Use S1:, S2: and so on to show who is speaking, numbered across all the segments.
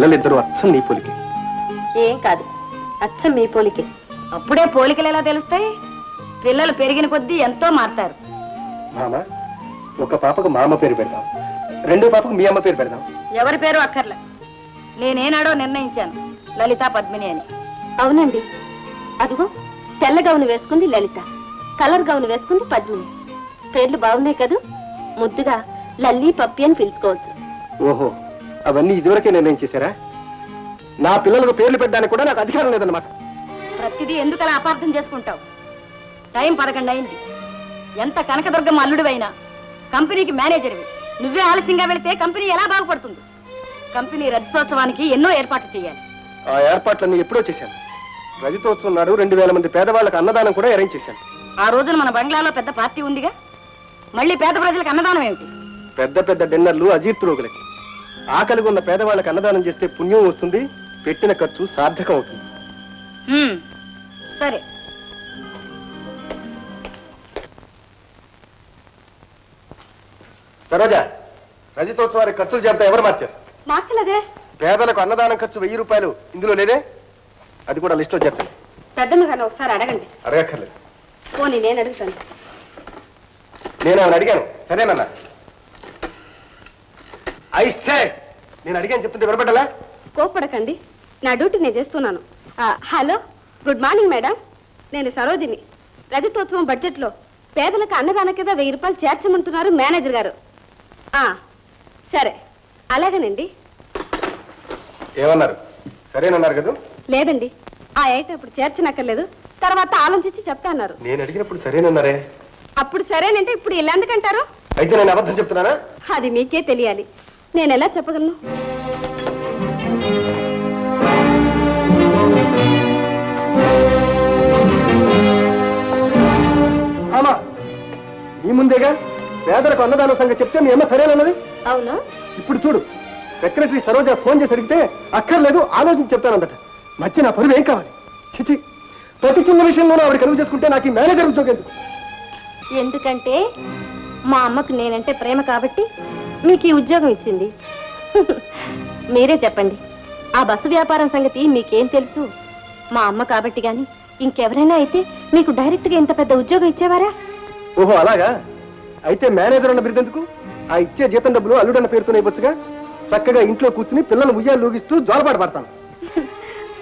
S1: పిల్లలిద్దరూ అచ్చం నీ పోలికే.
S2: ఏం కాదు అచ్చం మీ పోలికే. అప్పుడే పోలికలు ఎలా తెలుస్తాయి? పిల్లలు పెరిగిన కొద్దీ ఎంతో మారుతారు.
S1: మామ ఒక పాపకు మా అమ్మ పేరు పెడదాం రెండో పాపకు మీ అమ్మ పేరు పెడదాం
S2: ఎవరి పేరు అక్కర్లే. నేనేనాడో నిర్ణయించాను. లలిత పద్మిని అని.
S3: అవునండి. అదిగో తెల్ల గౌను వేసుకుంది లలిత. కలర్ గౌను వేసుకుంది పద్మిని. పేర్లు బాగున్నాయి కదూ? ముద్దుగా లల్లి పప్పి అని పిలుచుకోవచ్చు.
S1: ఓహో అవన్నీ ఇదివరకే నిర్ణయం చేశారా? నా పిల్లలకు పేర్లు పెట్టడానికి కూడా నాకు అధికారం లేదన్నమాట.
S2: ప్రతిదీ ఎందుకలా అపార్థం చేసుకుంటావు? టైం పదకొండు అయింది. ఎంత కనకదుర్గమ్మ అల్లుడివైనా కంపెనీకి మేనేజర్వి. నువ్వే ఆలస్యంగా వెళితే కంపెనీ ఎలా బాగుపడుతుంది? కంపెనీ రజతోత్సవానికి ఎన్నో ఏర్పాట్లు చేయాలి.
S1: ఆ ఏర్పాట్లన్నీ ఎప్పుడో చేశాను. రజతోత్సవం నాడు రెండు వేల మంది పేదవాళ్ళకి అన్నదానం కూడా అరేంజ్ చేశాను.
S2: ఆ రోజున మన బంగ్లాలో పెద్ద పార్టీ ఉందిగా. మళ్ళీ పేద ప్రజలకు అన్నదానం ఏమిటి?
S1: పెద్ద పెద్ద డిన్నర్లు అజీర్తి రోగులకి. ఆకలిగా ఉన్న పేదవాళ్ళకి అన్నదానం చేస్తే పుణ్యం వస్తుంది పెట్టిన ఖర్చు సార్థకం అవుతుంది.
S2: సరే.
S1: సరోజ రజతోత్సవానికి ఖర్చులు జాబితా ఎవరు మార్చారు?
S3: అదే
S1: పేదలకు అన్నదానం ఖర్చు వెయ్యి రూపాయలు ఇందులో లేదే? అది కూడా లిస్టులో చేర్చండి.
S3: పెద్దమ్మ గారిని ఒకసారి అడగండి.
S1: అడగక్కర్లేదు.
S3: పోనీ నేను అడుగుతాను.
S1: నేను ఆమెను అడిగాను? సరేనన్నా. ఐసే నేను అడిగాను
S3: కోపడకండి నా డ్యూటీ నేను చేస్తున్నాను. ఆ, హలో గుడ్ మార్నింగ్ మేడం. నేను సరోజిని. రజతోత్సవం బడ్జెట్లో పేదలకు అన్నదాన కింద వెయ్యి రూపాయలు చేర్చమంటున్నారు మేనేజర్ గారు. ఆ, సరే. అలాగేనండి.
S1: ఏమన్నారు? సరేనన్నారు కదా?
S3: లేదండి. ఆ ఐటమ్ ఇప్పుడు చేర్చనక్కర్లేదు. తర్వాత ఆలోచించి చెప్తా అన్నారు.
S1: నేను అడిగినప్పుడు సరేనన్నారే?
S3: అప్పుడు సరేనంటే ఇప్పుడు ఇలా ఎందుకంటారు
S1: అయితే నేను అబద్ధం చెప్తున్నానా?
S3: అది మీకే తెలియాలి. నేను ఎలా చెప్పగలను?
S1: ఆమా మీ ముందేగా పేదలకు అన్నదానం సంగతి చెప్తే మీ అమ్మ సరేనన్నది?
S3: అవును?
S1: ఇప్పుడు చూడు సెక్రటరీ సరోజ ఫోన్ చేసి అడిగితే అక్కర్లేదు ఆలోచించి చెప్తానందట. మధ్య నా పరువు ఏం కావాలి? చిచి ప్రతి చిన్న విషయంలోనూ ఆవిడ కలుగు చేసుకుంటే నాకు ఈ మేనేజర్ ఉద్యోగం ఎందుకు?
S3: ఎందుకంటే మా అమ్మకు నేనంటే ప్రేమ కాబట్టి మీకు ఈ ఉద్యోగం ఇచ్చింది. మీరే చెప్పండి. ఆ బస్సు వ్యాపారం సంగతి మీకేం తెలుసు? మా అమ్మ కాబట్టి గాని ఇంకెవరైనా అయితే మీకు డైరెక్ట్గా ఇంత పెద్ద ఉద్యోగం ఇచ్చేవారా?
S1: ఓహో అలాగా? అయితే మేనేజర్ అన్న బిరుదెందుకు? ఆ ఇచ్చే జీతం డబ్బులు అల్లుడన్న పేరుతో ఇవ్వచ్చుగా? చక్కగా ఇంట్లో కూర్చుని పిల్లలు ఉయ్యాలు లూగిస్తూ జోలపాటు పడతాను.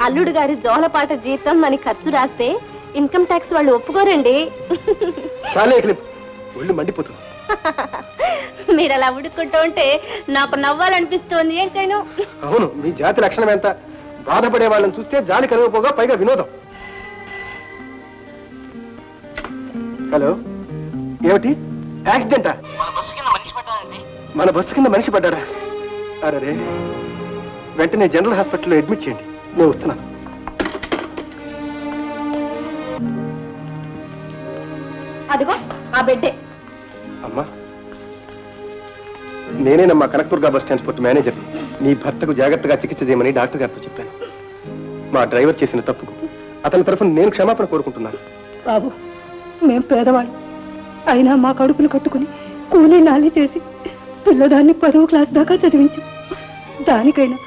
S3: అల్లుడు గారి జోలపాట జీతం అని ఖర్చు రాస్తే ఇన్కమ్ ట్యాక్స్ వాళ్ళు ఒప్పుకోరండి.
S1: చాలే క్లిప్. ఒళ్ళు మండిపోతుంది.
S3: మీరు అలా ఉడుకుంటూ ఉంటే నాకు నవ్వాలనిపిస్తోంది. ఏం చేయను?
S1: అవును మీ జాతి లక్షణం ఎంత? బాధపడే వాళ్ళని చూస్తే జాలి కలగపోగా పైగా వినోదం. హలో ఏమిటి? యాక్సిడెంటా?
S4: మన బస్సు కింద మనిషి పడ్డానండి
S1: మన బస్సు కింద మనిషి పడ్డాడా? అరే వెంటనే జనరల్ హాస్పిటల్లో అడ్మిట్ చేయండి. నేను వస్తున్నాను
S3: అదిగో ఆ బెడ్డే.
S1: నేనేనమ్మా కనకదుర్గా బస్ ట్రాన్స్పోర్ట్ మేనేజర్. నీ భర్తకు జాగ్రత్తగా చికిత్స చేయమని డాక్టర్ గారితో చెప్పాను. మా డ్రైవర్ చేసిన తప్పుకు అతని తరఫున నేను క్షమాపణ కోరుకుంటున్నాను.
S5: బాబు మేం పేదవాళ్ళు. అయినా మా కడుపులు కట్టుకుని కూలీ నాలి చేసి పిల్లదాన్ని పదవ క్లాస్ దాకా చదివించు. దానికైనా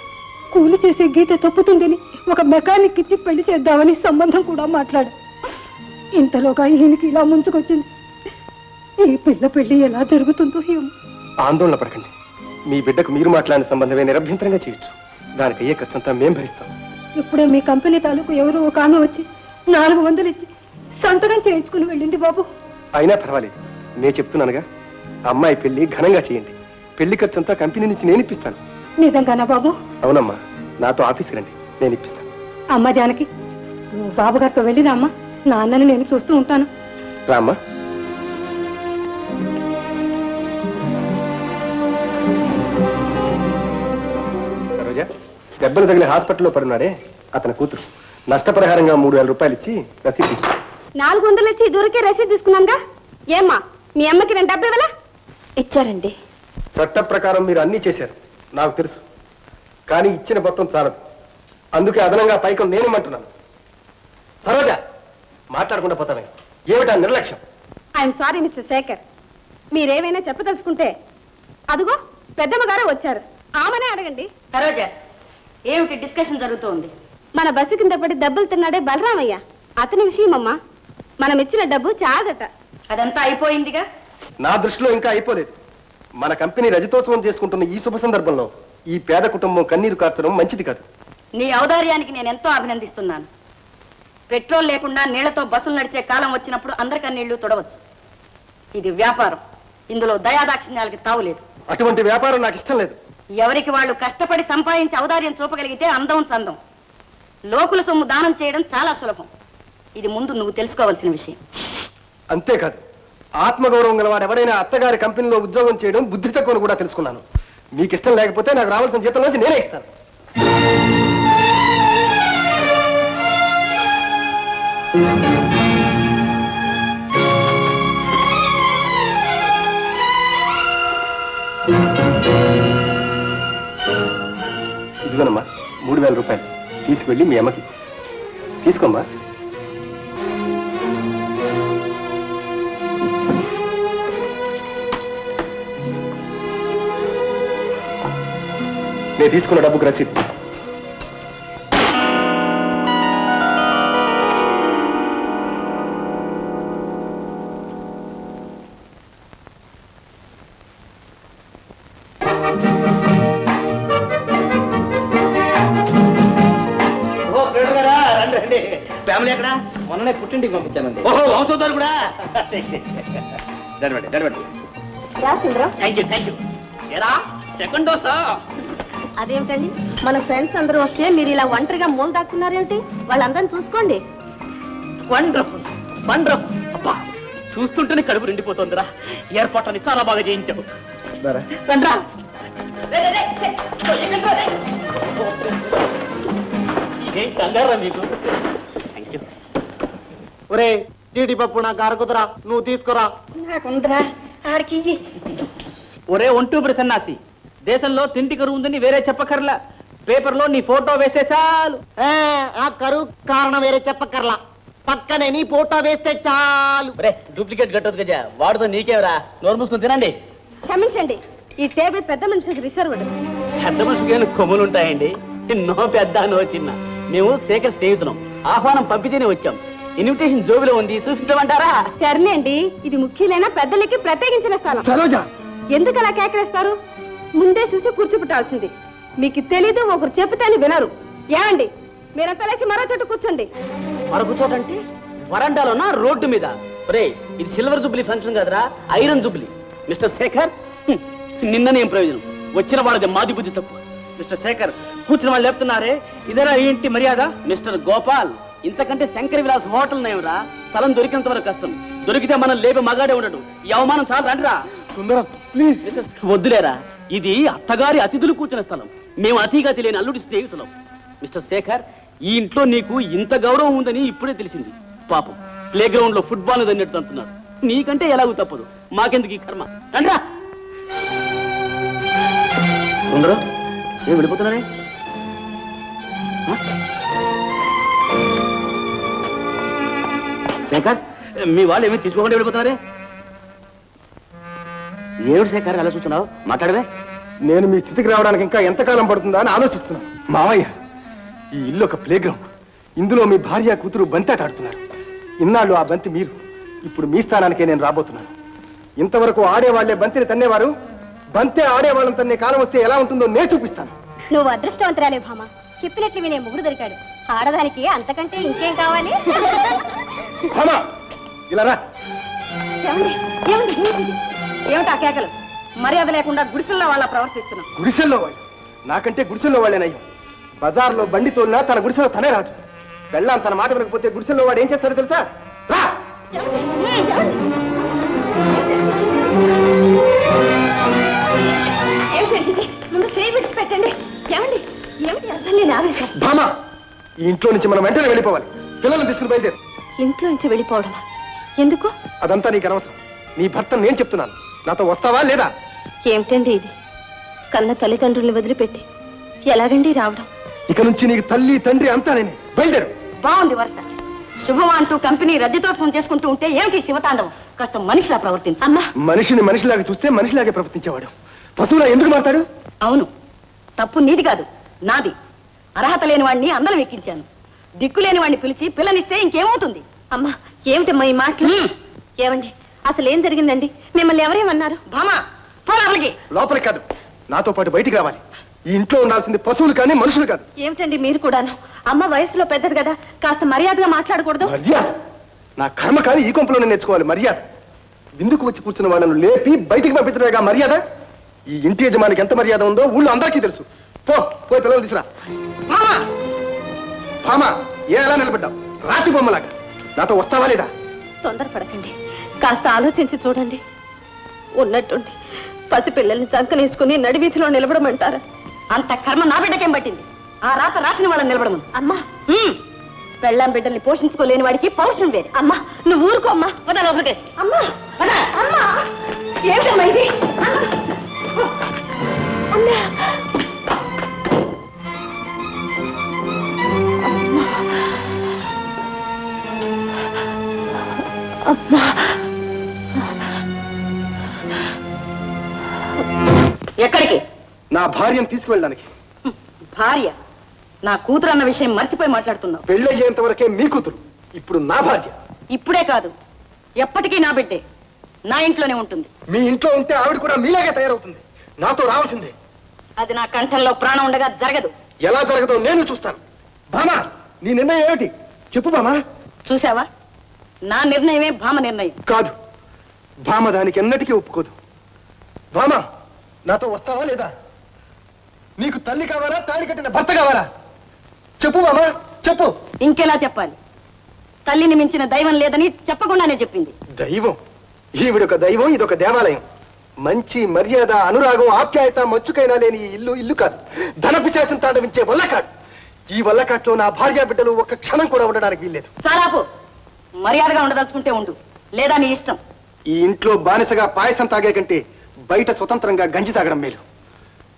S5: కూలి చేసే గీత తప్పుతుందని ఒక మెకానిక్ ఇచ్చి పెళ్ళి చేద్దామని సంబంధం కూడా మాట్లాడు. ఇంతలోగా ఈయనకి ఇలా ముంచుకొచ్చింది ఈ పిల్ల పెళ్ళి ఎలా జరుగుతుందో ఏమో.
S1: ఆందోళన పడకండి. మీ బిడ్డకు మీరు మాట్లాడిన సంబంధమే నిరభ్యంతరంగా చేయొచ్చు. దానికి అయ్యే ఖర్చంతా మేం భరిస్తాం.
S5: ఇప్పుడే మీ కంపెనీ తాలూకు ఎవరో ఒక ఆమె వచ్చి నాలుగు వందలు ఇచ్చి సంతకం చేయించుకుని వెళ్ళింది బాబు.
S1: అయినా పర్వాలేదు. నేను చెప్తున్నానుగా అమ్మాయి పెళ్ళి ఘనంగా చేయండి. పెళ్ళి ఖర్చంతా కంపెనీ నుంచి నేను ఇప్పిస్తాను.
S5: నిజంగానా బాబు?
S1: అవునమ్మా నాతో ఆఫీస్కి రండి. నేను ఇప్పిస్తాను.
S5: అమ్మ జానకి నువ్వు బాబుగారితో వెళ్ళిరా అమ్మా. నాన్నని నేను చూస్తూ ఉంటాను.
S1: రామ్మా. దెబ్బలు తగిలి హాస్పిటల్లో పడున్నాడే అతని కూతురు. నష్టపరిహారంగా మూడు వేల రూపాయలు ఇచ్చి రసీదు తీసుకో.
S3: నాలుగు వందలు ఇచ్చి దూరకే రసీదు తీసుకున్నాగా? ఏమ్మా మీ అమ్మకి నేను డబ్బు ఇవ్వలా? ఇచ్చారండి.
S1: చట్ట ప్రకారం మీరు అన్నీ చేశారు. నాకు తెలుసు. కానీ ఇచ్చిన మొత్తం చాలదు. అందుకే అదనంగా పైకం నేనేమంటున్నాను సరోజ మాట్లాడకుండా పోతామే ఏమిటా నిర్లక్ష్యం?
S3: I'm sorry mister Shekhar. మీరేమైనా చెప్పదలుచుకుంటే అదిగో పెద్దమ్మ గారే వచ్చారు. ఆమెనే అడగండి.
S2: సరోజ ఏమిటి డిస్కషన్ జరుగుతోంది?
S3: మన బస్సు కింద పడి దెబ్బలు తిన్నాడే బలరామయ్య. అతని విషయమమ్మా. మనం ఇచ్చిన డబ్బు చాదట.
S2: అదంతా అయిపోయిందిగా?
S1: నా దృష్టిలో ఇంకా అయిపోలేదు. మన కంపెనీ రజతోత్సవం చేసుకుంటున్న ఈ శుభ సందర్భంలో ఈ పేద కుటుంబం కన్నీరు కార్చడం మంచిది కాదు.
S2: నీ ఔదార్యానికి నేను ఎంతో అభినందిస్తున్నాను. పెట్రోల్ లేకుండా నీళ్ళతో బస్సులు నడిచే కాలం వచ్చినప్పుడు అందరికీ నీళ్ళు తొడవచ్చు. ఇది వ్యాపారం. ఇందులో దయాదాక్షిణ్యాలకి తావులేదు
S1: అటువంటి వ్యాపారం నాకు ఇష్టం లేదు.
S2: ఎవరికి వాళ్ళు కష్టపడి సంపాదించి ఔదార్యం చూపగలిగితే అందం చందం. లోకుల సొమ్ము దానం చేయడం చాలా సులభం. ఇది ముందు నువ్వు తెలుసుకోవాల్సిన విషయం.
S1: అంతేకాదు ఆత్మగౌరవం గలవాడు ఎవడైనా అత్తగారి కంపెనీలో ఉద్యోగం చేయడం బుద్ధి తక్కువని కూడా తెలుసుకున్నాను. మీకు ఇష్టం లేకపోతే నాకు రావాల్సిన జీతం నుంచి నేనే ఇస్తాను. ఇదిగోనమ్మా మూడు వేల రూపాయలు. తీసుకువెళ్ళి మీ అమ్మకి. తీసుకోమ్మా. నేను తీసుకున్న డబ్బుకు రసీదు.
S4: మొన్ననే పుట్టింటికి పంపించానండి
S6: ఓహో వంశోద్ధారు కూడా?
S3: రా Sundaram.
S6: Thank you thank you ఏరా సెకండ్ డోసా
S3: అదేమిటండి? మన ఫ్రెండ్స్ అందరూ వస్తే మీరు ఇలా ఒంటరిగా మూల దాక్కున్నారేమిటి వాళ్ళందరిని చూసుకోండి.
S6: వండర్ఫుల్ వండర్ఫుల్ అబ్బా చూస్తుంటేనే కడుపు నిండిపోతుందిరా. ఏర్పాట్లని చాలా బాగా చేయించావు. రండ్రా. ఇదేం కంగారా మీకు?
S7: ఒరే జీడిపప్పు నాకు అరకుదురా నువ్వు తీసుకురా.
S2: నాకుందరా ఆడికి ఇయ్యి.
S6: ఒరే ఒంటూపుడు సన్నాసి దేశంలో తిండి కరువు ఉందని వేరే చెప్పకర్లా పేపర్లో నీ ఫోటో వేస్తే చాలు.
S7: ఏ, ఆ కరువు కారణం వేరే చెప్పక్కర్లా. పక్కనే నీ ఫోటో వేస్తే చాలు.
S6: ఒరే డూప్లికేట్ కట్టొచ్చు గజా వాడుతో నీకేవరా నోరు మూసుకుని తినండి.
S3: క్షమించండి ఈ టేబుల్ పెద్ద మనిషికి రిజర్వ్డ్
S6: పెద్ద మనిషికి కొమ్ములు ఉంటాయండి నో పెద్ద నో చిన్న. మేము శేఖర్ స్నేహితులం. ఆహ్వానం పంపితేనే వచ్చాం. ఇన్విటేషన్ జోబిలో ఉంది చూపించమంటారా?
S3: సర్లేండి ఇది ముఖ్యులైన పెద్దలకి ప్రత్యేకించిన స్థలం.
S1: సరోజ!
S3: ఎందుకు అలా కేకలేస్తారు? ముందే చూసి కూర్చోపెట్టాల్సింది. మీకు తెలీదు ఒకరు చెబితేనే వినరు. ఏమండి మీరంతా లేచి మరో చోట కూర్చోండి.
S6: మరొక చోట అంటే వరండాలోనా రోడ్డు మీద? రే ఇది సిల్వర్ జుబ్లీ ఫంక్షన్ కదరా ఐరన్ జుబ్లీ. మిస్టర్ శేఖర్ నిన్ననేం ప్రయోజనం? వచ్చిన వాళ్ళది మాది బుద్ధి తక్కువ. మిస్టర్ శేఖర్ కూర్చున్న వాళ్ళు చెప్తున్నారే ఇదేనా ఇంటి మర్యాద? మిస్టర్ గోపాల్. ఇంతకంటే శంకర్ విలాస్ హోటల్ నేమరా స్థలం దొరికినంత వరకు కష్టం. దొరికితే మనం లేపే మగాడే ఉండడు. ఈ అవమానం చాలా రండిరా.
S1: సుందరం ప్లీజ్
S6: వద్దులేరా. ఇది అత్తగారి అతిథులు కూర్చున్న స్థలం. మేము అతిగా తెలియని అల్లుడి స్నేహితులం. మిస్టర్ శేఖర్ ఈ ఇంట్లో నీకు ఇంత గౌరవం ఉందని ఇప్పుడే తెలిసింది. పాపం ప్లే గ్రౌండ్లో ఫుట్బాల్ అన్నట్టు అంటున్నారు. నీకంటే ఎలాగూ తప్పదు. మాకెందుకు ఈ కర్మ? రండ్రా. సుందరం ఏం వెళ్ళిపోతున్నానే? శేఖర్ మీ వాళ్ళు ఏమీ తీసుకోకుండా వెళ్ళిపోతున్నారే? ఏమిటి శేఖర్ అలా చూస్తున్నావు? మాట్లాడవే.
S1: నేను మీ స్థితికి రావడానికి ఇంకా ఎంతకాలం పడుతుందా అని ఆలోచిస్తున్నాను. మావయ్య ఈ ఇల్లు ఒక ప్లే గ్రౌండ్ ఇందులో మీ భార్య కూతురు బంతాట ఆడుతున్నారు. ఇన్నాళ్ళు ఆ బంతి మీరు. ఇప్పుడు మీ స్థానానికే నేను రాబోతున్నాను. ఇంతవరకు ఆడేవాళ్ళే బంతిని తన్నేవారు. బంతే ఆడేవాళ్ళని తన్నే కాలం వస్తే ఎలా ఉంటుందో నేను చూపిస్తాను.
S3: నువ్వు అదృష్టవంతురాలే భామ. చెప్పినట్లు వినే ముగ్గురు దొరికాడు. ఆడదానికి అంతకంటే ఇంకేం కావాలి?
S1: ఇలా రా?
S2: ఏమిటి? కేకలు? మర్యాద లేకుండా గుడిసెల్లో వాళ్ళ ప్రవర్తిస్తున్నాం.
S1: గుడిసెల్లో వాళ్ళు. నాకంటే గుడిసెల్లో వాళ్ళేనయ్యం బజార్లో బండి తోలినా తన గుడిసెలో తనే రాజు. వెళ్ళాం తన మాట వినకపోతే గుడిసెల్లో వాడు ఏం చేస్తారో తెలుసా? రా!
S3: ముందు చేయి విడిచిపెట్టండి. ఏమండి? ఏమిటి అర్థం లేని ఆవేశం?
S1: ఈ ఇంట్లో నుంచి మనం వెంటనే వెళ్ళిపోవాలి. పిల్లల్ని తీసుకుని బయలుదేరు.
S3: ఇంట్లో నుంచి వెళ్ళిపోవడమా? ఎందుకు?
S1: అదంతా నీకు అనవసరం. నీ భర్త నేను చెప్తున్నాను. నాతో వస్తావా లేదా?
S3: ఏమిటండి ఇది? కన్న తల్లిదండ్రుల్ని వదిలిపెట్టి ఎలాగండి రావడం?
S1: ఇక నుంచి నీకు తల్లి తండ్రి అంతా నేనే. బయలుదేరు.
S2: బాగుంది వరుస. శుభం అంటూ కంపెనీ రద్దీతోత్సవం చేసుకుంటూ ఉంటే ఏమిటి శివతాండవం? కాస్త మనిషిలా ప్రవర్తించు. అమ్మా!
S1: మనిషిని మనిషిలాగా చూస్తే మనిషిలాగే ప్రవర్తించేవాడు. పశువులా ఎందుకు మాట్లాడు
S2: అవును. తప్పు నీది కాదు నాది. అర్హత లేని వాడిని అందరం ఎక్కించాను. దిక్కు లేని వాడిని పిలిచి పిల్లనిస్తే ఇంకేమవుతుంది?
S8: అమ్మా ఏమిటమ్మా ఈ మాటలు. ఏమండి అసలు ఏం జరిగిందండి? మిమ్మల్ని ఎవరేమన్నారు?
S2: భామా
S1: లోపలికి. కాదు. నాతో పాటు బయటికి రావాలి. ఈ ఇంట్లో ఉండాల్సింది పశువులు కానీ మనుషులు కాదు.
S8: ఏమిటండి మీరు కూడాను? అమ్మ వయసులో పెద్దది కదా కాస్త మర్యాదగా మాట్లాడకూడదు?
S1: మర్యాద? నా కర్మ కానీ ఈ కొంపలోనే నేర్చుకోవాలి. మర్యాద? విందుకు వచ్చి కూర్చున్న వాళ్ళను లేపి బయటికి పంపించడమేగా మర్యాద? ఈ ఇంటి యజమానికి ఎంత మర్యాద ఉందో ఊళ్ళో అందరికీ తెలుసు. పో పోయి పిల్లలు తీసురా
S2: మామా!
S1: భామా ఏ ఎలా నిలబడ్డావు? రాతి బొమ్మలాగా. నాతో వస్తావా లేదా?
S8: తొందరపడకండి. కాస్త ఆలోచించి చూడండి. ఉన్నట్టుండి పసిపిల్లల్ని చంకనేసుకుని నడివీధిలో నిలబడమంటారా?
S2: అంత కర్మ నా బిడ్డకేం పట్టింది? ఆ రాత రాసిన వాళ్ళని నిలబడమను.
S8: అమ్మా!
S2: హ్మ్. పెళ్ళాం బిడ్డల్ని పోషించుకోలేని వాడికి పౌరుషం వేరే.
S8: అమ్మా నువ్వు ఊరుకో అమ్మా.
S2: వద లోపలికి.
S8: అమ్మా! అమ్మా! ఏమిటమ్మా ఇది? అమ్మా!
S2: ఎక్కడికి?
S1: నా భార్యను తీసుకువెళ్ళడానికి.
S2: భార్య? నా కూతురు అన్న విషయం మర్చిపోయి మాట్లాడుతున్నావు.
S1: పెళ్ళయ్యేంత వరకే మీ కూతురు. ఇప్పుడు నా భార్య.
S2: ఇప్పుడే కాదు. ఎప్పటికీ నా బిడ్డే. నా ఇంట్లోనే ఉంటుంది.
S1: మీ ఇంట్లో ఉంటే ఆవిడ కూడా మీలాగే తయారవుతుంది. నాతో రావాల్సిందే.
S2: అది నా కంఠంలో ప్రాణం ఉండగా జరగదు.
S1: ఎలా జరగదో నేను చూస్తాను. భామా నీ నిర్ణయం ఏమిటి? చెప్పు భామా.
S2: చూసావా నా నిర్ణయమే భామ నిర్ణయం.
S1: కాదు. భామ దానికి ఎన్నటికీ ఒప్పుకోదు. భామ నాతో వస్తావా లేదా? నీకు తల్లి కావాలా తాళి కట్టిన భర్త కావాలా? చెప్పు భామా చెప్పు.
S2: ఇంకెలా చెప్పాలి? తల్లిని మించిన దైవం లేదని చెప్పకుండానే చెప్పింది.
S1: దైవం. ఈవిడొక దైవం ఇదొక దేవాలయం. మంచి మర్యాద అనురాగం ఆప్యాయత మచ్చుకైనా లేని ఈ ఇల్లు ఇల్లు కాదు. ధనపిశాచం తాండవించే వల్లకాడు. ఈ వల్లకాట్లో నా భార్యా బిడ్డలు ఒక్క క్షణం కూడా ఉండడానికి వీల్లేదు.
S2: చాలాపు. మర్యాదగా ఉండదలుచుకుంటే ఉండు. లేదా నీ ఇష్టం.
S1: ఈ ఇంట్లో బానిసగా పాయసం తాగే కంటే బయట స్వతంత్రంగా గంజి తాగడం మేలు.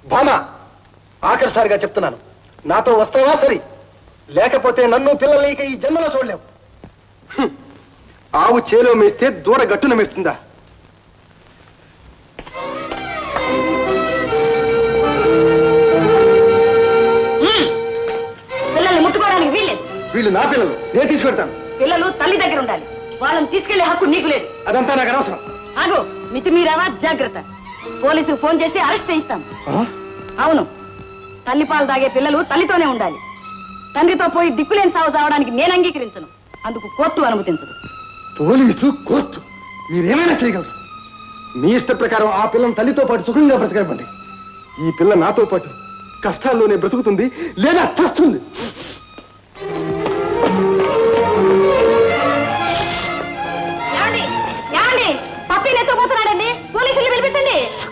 S1: భామ ఆఖరిసారిగా చెప్తున్నాను. నాతో వస్తావా? సరి. లేకపోతే నన్ను పిల్లల్ని ఇక ఈ జన్మలో చూడలేవు. ఆవు చేలో మేస్తే దూడ గట్టున మేస్తుందా.
S2: పిల్లల్ని ముట్టుకోవడానికి వీల్లేదు.
S1: వీళ్ళు నా పిల్లలు. నేను తీసుకెడతాను
S2: పిల్లలు తల్లి దగ్గర ఉండాలి. వాళ్ళని తీసుకెళ్ళే హక్కు నీకు లేదు.
S1: అదంతా నాకు అనవసరం.
S2: ఆగు మితిమీరావా జాగ్రత్త. పోలీసుకు ఫోన్ చేసి అరెస్ట్ చేయిస్తాం? అవును తల్లి పాలు తాగే పిల్లలు తల్లితోనే ఉండాలి. తండ్రితో పోయి దిక్కులేని సాగు చావడానికి నేను అంగీకరించను. అందుకు కోర్టు అనుమతించదు.
S1: Police court. మీరేమైనా చేయగలరు? మీ ఇష్ట ప్రకారం ఆ పిల్లని తల్లితో పాటు సుఖంగా బ్రతకనివ్వండి. ఈ పిల్ల నాతో పాటు కష్టాల్లోనే బ్రతుకుతుంది లేదా చస్తుంది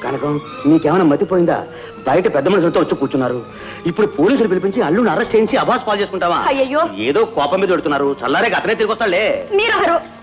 S9: కనకం నీకేమైనా మతిపోయిందా? బయట పెద్ద మనుషులతో వచ్చి కూర్చున్నారు. ఇప్పుడు పోలీసులు పిలిపించి అల్లుని అరెస్ట్ చేయించి అబాస్ పాలు చేసుకుంటావా?
S2: అయ్యయ్యో.
S9: ఏదో కోపం మీద పెడుతున్నారు. చల్లారే అతనే తిరిగి వస్తాడులే.
S2: మీరు